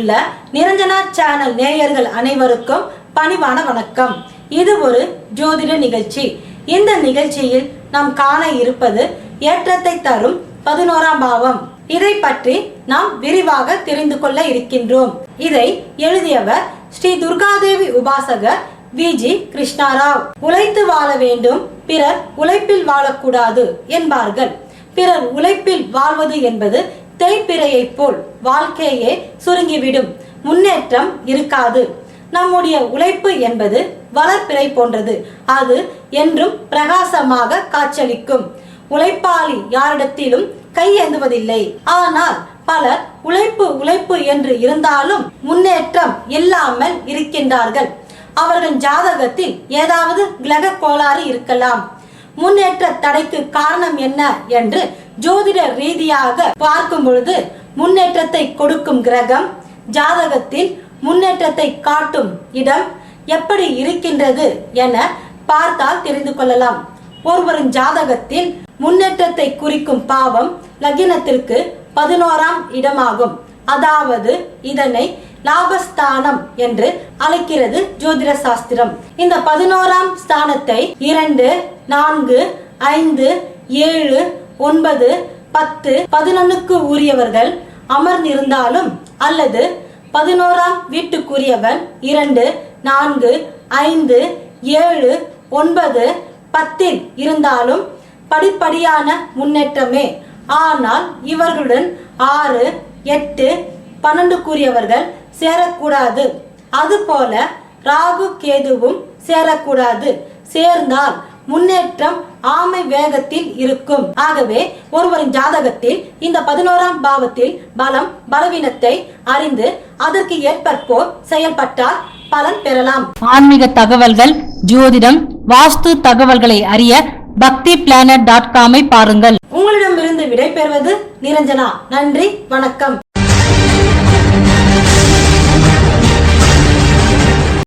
உள்ள நிரஞ்சனா சேனல் நேயர்கள் அனைவருக்கும் பணிவான வணக்கம். இது ஒரு ஜோதிட நிகழ்ச்சி. இந்த நிகழ்ச்சியில் நாம் காண இருப்பது ஏற்றத்தை தரும் பதினோராம் பாவம். இதை பற்றி நாம் விரிவாக தெரிந்து கொள்ள இருக்கின்றோம். இதை எழுதியவர் ஸ்ரீ துர்காதேவி உபாசகர் விஜி கிருஷ்ணாராவ். உழைத்து வாழ வேண்டும். பிறர் உழைப்பில் வாழக்கூடாது என்பார்கள். பிறர் உழைப்பில் வாழ்வது என்பது தேய்பிறையைப் போல் வாழ்க்கையே சுருங்கிவிடும். முன்னேற்றம் இருக்காது. நம்முடைய உழைப்பு என்பது வளர்ப்பிறை போன்றது. அது என்றும் பிரகாசமாக காட்சளிக்கும் உழைப்பாளி யாரிடத்திலும் கையேந்துவதில்லை. ஆனால் பலர் உழைப்பு உழைப்பு என்று இருந்தாலும் முன்னேற்றம் இல்லாமல் இருக்கின்றார்கள். அவர்கள் ஜாதகத்தில் ஏதாவது கிரக கோளாறு இருக்கலாம். முன்னேற்ற தடைக்கு காரணம் என்ன என்று ஜோதிட ரீதியாக பார்க்கும் பொழுது முன்னேற்றத்தை கொடுக்கும் கிரகம் ஜாதகத்தில் முன்னேற்றத்தை காட்டும் இடம் எப்படி இருக்கின்றது என பார்த்தால் தெரிந்து கொள்ளலாம். ஒருவரின் ஜாதகத்தில் முன்னேற்றத்தை குறிக்கும் பாவம் லக்னத்திற்கு பதினோராம் இடமாகும். அதாவது இதனை லாபஸ்தானம் என்று அழைக்கிறது ஜோதிட சாஸ்திரம். இந்த பதினோராம் ஸ்தானத்தை இரண்டு நான்கு ஐந்து ஏழு ஒன்பது பத்து பதினொன்னுக்கு உரியவர்கள் அமர்ந்திருந்தாலும் அல்லது பதினோராம் வீட்டுக்குரியவன் இரண்டு நான்கு ஐந்து ஏழு ஒன்பது பத்தில் இருந்தாலும் படிப்படியான முன்னேற்றமே. ஆனால் இவர்களுடன் ஆறு எட்டு பன்னெண்டுக்குரியவர்கள் சேரக்கூடாது. அதுபோல ராகு கேதுவும் சேரக்கூடாது. சேர்ந்தால் முன்னேற்றம் ஆமை வேகத்தில் இருக்கும். ஆகவே ஒருவரின் ஜாதகத்தில் இந்த பதினோராம் பாவத்தில் பலம் பலவீனத்தை அறிந்து அதற்கு ஏற்பற்போர் செயல்பட்டால் பலன் பெறலாம். ஆன்மீக தகவல்கள் ஜோதிடம் வாஸ்து தகவல்களை அறிய பக்தி பிளானட் டாட் காமை பாருங்கள். உங்களிடமிருந்து விடைபெறுவது நிரஞ்சனா. நன்றி வணக்கம்.